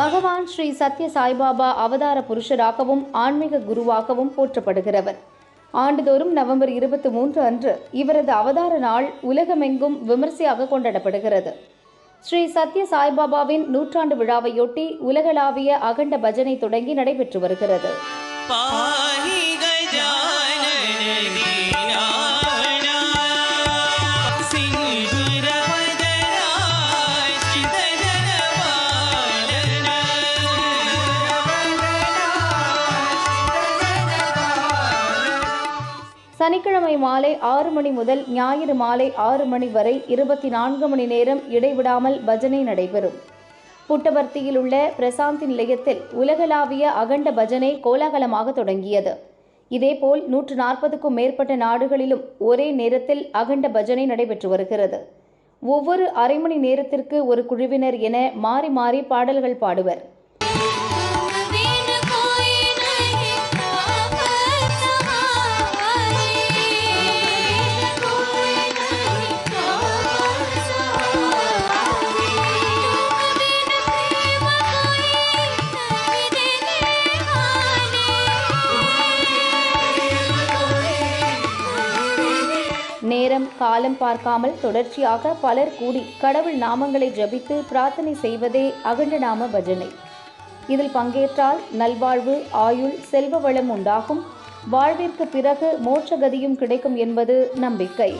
பகவான் ஸ்ரீ சத்ய சாய்பாபா அவதார புருஷராகவும் ஆன்மீக குருவாகவும் போற்றப்படுகிறவர். ஆண்டுதோறும் நவம்பர் இருபத்தி மூன்று அன்று இவரது அவதார நாள் உலகமெங்கும் விமர்சையாக கொண்டாடப்படுகிறது. ஸ்ரீ சத்ய சாய்பாபாவின் நூற்றாண்டு விழாவையொட்டி உலகளாவிய அகண்ட பஜனை தொடங்கி நடைபெற்று வருகிறது. சனிக்கிழமை மாலை ஆறு மணி முதல் ஞாயிறு மாலை ஆறு மணி வரை இருபத்தி நான்கு மணி நேரம் இடைவிடாமல் பஜனை நடைபெறும். புட்டபர்த்தியில் உள்ள பிரசாந்தி நிலையத்தில் உலகளாவிய அகண்ட பஜனை கோலாகலமாக தொடங்கியது. இதேபோல் நூற்று நாற்பதுக்கும் மேற்பட்ட நாடுகளிலும் ஒரே நேரத்தில் அகண்ட பஜனை நடைபெற்று வருகிறது. ஒவ்வொரு அரை மணி நேரத்திற்கு ஒரு குழுவினர் என மாறி மாறி பாடல்கள் பாடுவர். நேரம் காலம் பார்க்காமல் தொடர்ச்சியாக பலர் கூடி கடவுள் நாமங்களை ஜபித்து பிரார்த்தனை செய்வதே அகண்டநாம பஜனை. இதில் பங்கேற்றால் நல்வாழ்வு ஆயுள் செல்வ வளம் உண்டாகும். வாழ்விற்கு பிறகு மோட்சகதியும் கிடைக்கும் என்பது நம்பிக்கை.